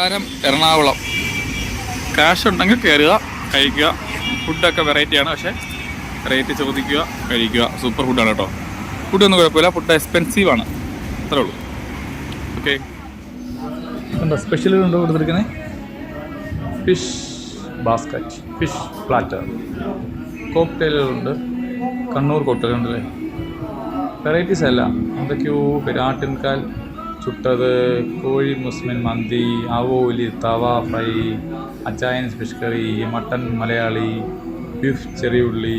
കാരം എറണാകുളം. കാശ് ഉണ്ടെങ്കിൽ കയറുക കഴിക്കുക. ഫുഡൊക്കെ വെറൈറ്റിയാണ് പക്ഷേ റേറ്റ് ചോദിക്കുക കഴിക്കുക. സൂപ്പർ ഫുഡാണ് കേട്ടോ. ഫുഡൊന്നും കുഴപ്പമില്ല ഫുഡ് എക്സ്പെൻസീവാണ് അത്രേ ഉള്ളൂ. ഓക്കെ എന്താ സ്പെഷ്യൽ ഉണ്ടോ കൊടുത്തിരിക്കുന്നത് ഫിഷ് ബാസ്ക്കറ്റ് ഫിഷ് പ്ലാറ്റർ കോക്ടെയിലുകളുണ്ട് കണ്ണൂർ കോക്ടെയിൽ ഉണ്ടല്ലേ? വെറൈറ്റീസ് അല്ല. എന്തൊക്കെയോ പെരാട്ടിൻകാൽ ചുട്ടത് കോഴി മുസ്ലിം മന്തി ആവോലി tawa fry Achayans fish curry mutton Malayali beef ചെറിയുള്ളി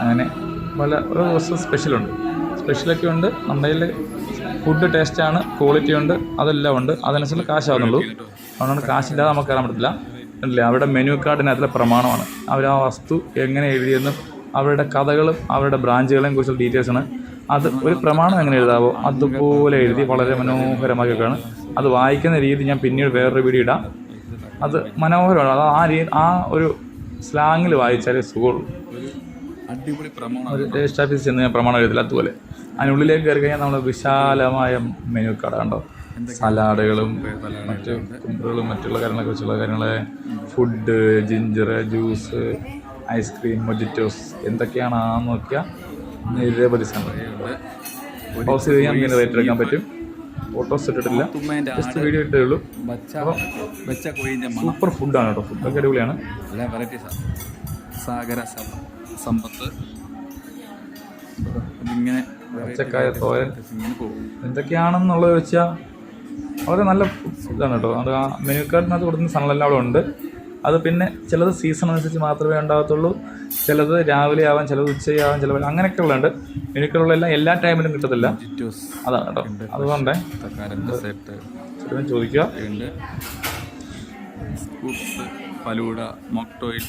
അങ്ങനെ പല ഓരോ ദിവസം സ്പെഷ്യലുണ്ട് സ്പെഷ്യലൊക്കെ ഉണ്ട്. നമ്മുടെ കയ്യിൽ ഫുഡ് ടേസ്റ്റാണ് ക്വാളിറ്റി ഉണ്ട് അതെല്ലാം ഉണ്ട്. അതനുസരിച്ച് കാശാവുന്നുള്ളൂ അതുകൊണ്ട് കാശില്ലാതെ നമുക്ക് കയറാൻ പറ്റില്ല കണ്ടില്ലേ? അവരുടെ മെനു കാർഡിനകത്തിലെ പ്രമാണമാണ്. അവർ ആ വസ്തു എങ്ങനെ എഴുതിയെന്നും അവരുടെ കഥകളും അവരുടെ ബ്രാഞ്ചുകളെയും കുറിച്ചുള്ള ഡീറ്റെയിൽസാണ് അത് ഒരു പ്രമാണം എങ്ങനെ എഴുതാവോ അതുപോലെ എഴുതി വളരെ മനോഹരമാക്കിയൊക്കെയാണ്. അത് വായിക്കുന്ന രീതി ഞാൻ പിന്നീട് വേറൊരു വീഡിയോ ഇടാം. അത് മനോഹരമാണ്. അത് ആ രീതി ആ ഒരു സ്ലാങ്ങിൽ വായിച്ചാലേ സുഖമുള്ളൂ. അടിപൊളി പ്രമാണം. രജിസ്റ്റർ ഓഫീസിൽ ചെന്ന് ഞാൻ പ്രമാണം എഴുതില്ല. അതുപോലെ അതിനുള്ളിലേക്ക് കയറി കഴിഞ്ഞാൽ നമ്മൾ വിശാലമായ മെനു കട കണ്ടോ സലാഡുകളും മറ്റ് കുമ്പറുകളും മറ്റുള്ള കാര്യങ്ങളെ. കുറിച്ചുള്ള കാര്യങ്ങൾ food ginger juice ice cream mojitos എന്തൊക്കെയാണ് നോക്കിയാൽ നിരവധി സംഗതികളുണ്ട് പൗസ് ചെയ്ത് കഴിഞ്ഞാൽ ഇങ്ങനെ റേറ്റ് എടുക്കാൻ പറ്റും. ഫോട്ടോസ് ഇട്ടിട്ടില്ല. ജസ്റ്റ് വീഡിയോ ഇട്ടേ ഉള്ളൂ. സൂപ്പർ ഫുഡാണ് കേട്ടോ. ഫുഡൊക്കെ അടിപൊളിയാണ്. സാഗര സമ്പ- സമ്പത്ത്. ഇങ്ങനെ പച്ചക്കായ തോരൻ. എന്തൊക്കെയാണെന്നുള്ളത് വെച്ചാൽ വളരെ നല്ല ഇതാണ് കേട്ടോ. അത് ആ മെനു കാർഡിനകത്ത് കൊടുക്കുന്ന സാധനങ്ങളെല്ലാം അവിടെ ഉണ്ട്. അത് പിന്നെ ചിലത് സീസൺ അനുസരിച്ച് മാത്രമേ ഉണ്ടാകത്തുള്ളൂ ചിലത് രാവിലെ ആവാം ചിലത് ഉച്ചയാവാം ചിലത് അങ്ങനെയൊക്കെ ഉള്ളുണ്ട് എല്ലാം എല്ലാ ടൈമിലും കിട്ടത്തില്ല. അതാണ് കേട്ടോ. അതുകൊണ്ട് ചോദിക്കുക. ഫലൂഡ മോക്ടോയിൽ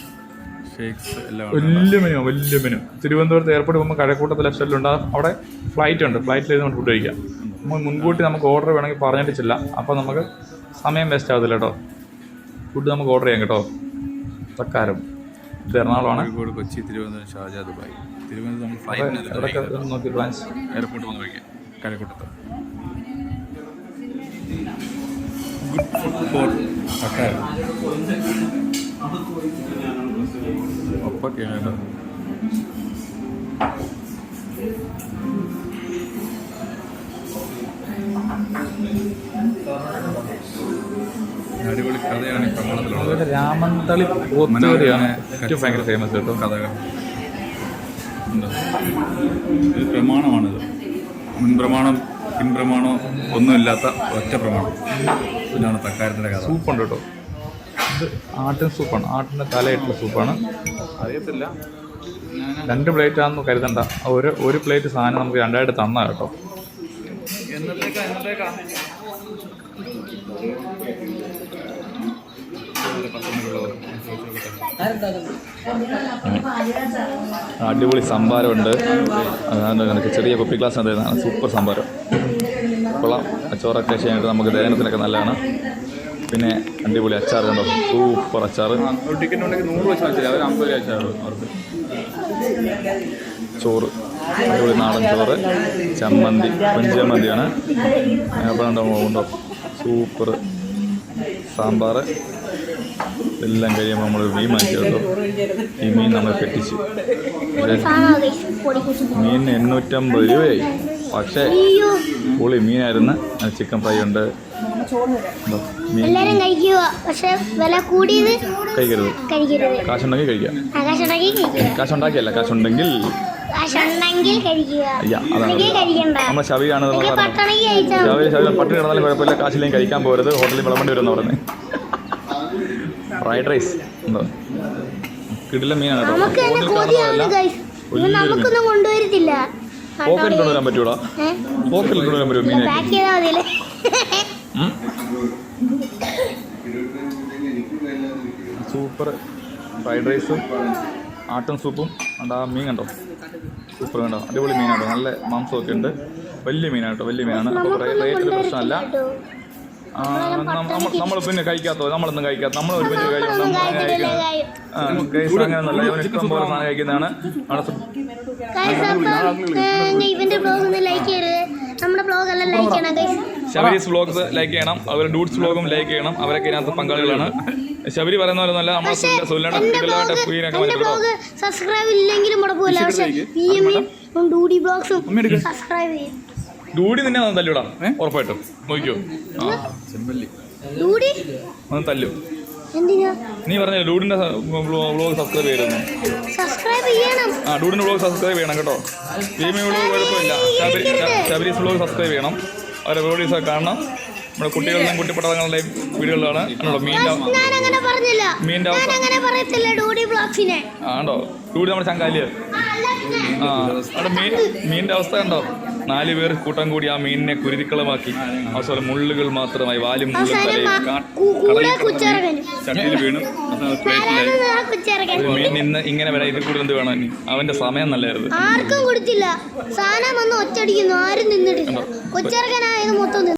ഷേക്സ് എല്ലാം വലിയ മെനു വലിയ മെനു തിരുവനന്തപുരത്ത് എയർപോർട്ട് പോകുമ്പോൾ കഴക്കൂട്ടത്ത് ലെഫ്റ്റ് സൈഡിലുണ്ട് അവിടെ ഫ്ലൈറ്റ് ഉണ്ട്. ഫ്ലൈറ്റിൽ ഇരുന്ന് ഫുഡ് കഴിക്കാം. നമ്മൾ മുൻകൂട്ടി നമുക്ക് ഓർഡർ വേണമെങ്കിൽ പറഞ്ഞിട്ടില്ല. അപ്പോൾ നമുക്ക് സമയം വേസ്റ്റ് ആവത്തില്ല കേട്ടോ. ഫുഡ് നമുക്ക് ഓർഡർ ചെയ്യാം കേട്ടോ. തക്കാരം. ഇത് എറണാകുളമാണ്. കോഴിക്കോട് കൊച്ചി തിരുവനന്തപുരം ഷാജാ ദുബായ്. തിരുവനന്തപുരം നമ്മൾ നോക്കി എയർപോർട്ട് വന്ന് കഴിക്കാം കരക്കൂട്ടത്ത്. ഗുഡ് ഫുഡ് ഫോർ തക്കാരം ഒപ്പൊക്കെയാണ് കേട്ടോ. രാമന്തളി പോത്തുകറിയാണ് ഏറ്റവും ഭയങ്കര ഫേമസ് കേട്ടോ. കഥകൾ. ഇത് പ്രമാണമാണിത്. മുൻപ്രമാണം പിൻപ്രമാണോ ഒന്നുമില്ലാത്ത ഒറ്റ പ്രമാണം. ഇതാണ് തക്കാരത്തിന്റെ കഥ. സൂപ്പുണ്ട് കേട്ടോ. ഇത് ആട്ടിൻ സൂപ്പാണ്. ആട്ടിന്റെ തലയിട്ടുള്ള സൂപ്പാണ്. അറിയത്തില്ല. രണ്ട് പ്ലേറ്റ് ആണെന്ന് കരുതണ്ട. ഒരു ഒരു പ്ലേറ്റ് സാധനം നമുക്ക് രണ്ടായിട്ട് തന്നാ കേട്ടോ. എന്നത്തേക്കാ എന്നത്തേക്കാ? അടിപൊളി സംഭാരമുണ്ട്. അതാണ് ചെറിയ കുപ്പി ഗ്ലാസ് തരുന്നതാണ് സൂപ്പർ സംഭാരം. കൊള്ളാം. ചോറൊക്കെ ചെയ്യാനായിട്ട് നമുക്ക് ദഹനത്തിനൊക്കെ നല്ലതാണ്. പിന്നെ അടിപൊളി അച്ചാർ കണ്ടോ? സൂപ്പർ അച്ചാർ ചോറ്. അടിപൊളി നാടൻ ചോറ്. ചമ്മന്തി. പഞ്ചമന്തിയാണ് അപ്പോൾ ഉണ്ടോ? സൂപ്പർ. സാമ്പാർ എല്ലാം കഴിയുമ്പോൾ നമ്മൾ മീൻ വാങ്ങിച്ചു കേട്ടോ ഈ മീൻ നമ്മൾ കെട്ടിച്ച്. മീൻ എണ്ണൂറ്റമ്പത് രൂപയായി. പക്ഷേ പുളി മീനായിരുന്നു. ചിക്കൻ ഫ്രൈ ഉണ്ട്. കഴിക്കരുത്. കാശുണ്ടെങ്കിൽ കഴിക്കാം. കാശുണ്ടാക്കിയല്ല കാശുണ്ടെങ്കിൽ പറഞ്ഞത് പട്ടണമെങ്കിൽ കഴിച്ചാൽ ശവി ശവി പട്ടിണി കിടന്നാലും കുഴപ്പമില്ല. കാശിലേയും കഴിക്കാൻ പോരുത്. ഹോട്ടലിൽ വിളമ്പേണ്ടി വരുമെന്ന് പറയുന്നത് ഫ്രൈഡ് റൈസ്. എന്തോ. കിടില മീനാണ് നമുക്കൊന്നും കൊണ്ടുവരത്തില്ല. പോക്കറ്റിൽ കൊണ്ടുവരാൻ പറ്റൂടാ? പോക്കറ്റിൽ കൊണ്ടുവരാൻ പറ്റുമോ മീനെ സൂപ്പർ. ഫ്രൈഡ് റൈസും. ആട്ടും സൂപ്പും. ഉണ്ട് ആ മീൻ കണ്ടോ? സൂപ്പർ കണ്ടോ? അടിപൊളി മീനാട്ടോ. നല്ല മാംസമൊക്കെ ഉണ്ട്. വലിയ മീനാട്ടോ വലിയ മീനാണ്. അപ്പോൾ റേറ്റിൽ പ്രശ്നമല്ല. നമ്മൾ പിന്നെ കഴിക്കാത്തോ? നമ്മളൊന്നും കഴിക്കാത്ത നമ്മൾ ഒരുമിച്ച് കഴിക്കും നമ്മൾ അങ്ങനെ കഴിക്കുന്നത് ആ, ഗൈസ് അങ്ങനെയൊന്നുമല്ല ഇവൻ ഇഷ്ടം പോലെ സാധനം കഴിക്കുന്നതാണ്. ഇവന്റെ ബ്ലോഗ് ഒന്ന് ലൈക്ക് ചെയ്യരുത്. നമ്മുടെ ബ്ലോഗ് എല്ലാം ലൈക്ക് ചെയ്യണം ശബരീസ് വ്ലോഗ്സ് ലൈക്ക് ചെയ്യണം അതുപോലെ ഡൂഡ്സ് വ്ലോഗും ലൈക്ക് ചെയ്യണം അവരൊക്കെ ഇതിനകത്ത് പങ്കാളികളാണ്. ശബരി പറയുന്ന പോലെ നല്ല നമ്മൾ ബ്ലോഗ് ക്വീനൊക്കെ എന്റെ വന്നിട്ടുണ്ടോ? സബ്സ്ക്രൈബ് ഇല്ലെങ്കിലും മുടക്കൂല പക്ഷെ പി എമ്മിയും ഡൂഡി ബ്ലോഗ്സും സബ്സ്ക്രൈബ് ചെയ്യും. ഡൂഡി നിന്നെ ഒന്ന് തല്ലിവിടാം ഉറപ്പായിട്ടും. നോക്കിയോ ആ. ചെമ്പല്ലി ഡൂഡി? ഒന്ന് തല്ലും. നീ പറഞ്ഞ ഡൂഡിന്റെ വ്ളോഗ് സബ്സ്ക്രൈബ് ചെയ്തിരുന്നു സബ്സ്ക്രൈബ് ചെയ്യണം. ആ ഡൂഡിന്റെ വ്ളോഗ് സബ്സ്ക്രൈബ് ചെയ്യണം കേട്ടോ. ഗെയിമിംഗ് വ്ളോഗ് കുഴപ്പമില്ല. ശബരീസ് വ്ളോഗ് സബ്സ്ക്രൈബ് ചെയ്യണം. അവരെ വ്ളോഗീസ് ഒക്കെ കാണണം. നമ്മുടെ കുട്ടികളുടെയും കുട്ടിപ്പടങ്ങളുടെയും വീടുകളിലാണ്. ആണോ മീന്റെ ഞാൻ അങ്ങനെ പറഞ്ഞില്ല. മീന്റെ ഞാൻ അങ്ങനെ പറയത്തില്ല ഡൂഡി നമ്മുടെ ചങ്കാലിയ. ആ, അവിടെ മീൻ മീനിന്റെ അവസ്ഥ കണ്ടോ? നാല് പേർ കൂട്ടം കൂടി ആ മീനിനെ കുരുതിക്കളമാക്കി. അവസാനം മുള്ളുകൾ മാത്രമായി വാലും മുള്ളും തലയും ചട്ടിയിൽ വീണു. മീൻ ഇന്ന് ഇങ്ങനെ വരാൻ ഇതിൽ കൂടുതൽ എന്ത് വേണം? അവന്റെ സമയം നല്ലായിരുന്നു ആർക്കും കൊടുത്തില്ല. സാധനം വന്ന് ഒറ്റടിക്കുന്നു ആരും നിന്നിട്ടില്ല. കൊച്ചിറക്കനായത് മൊത്തം നിന്നു.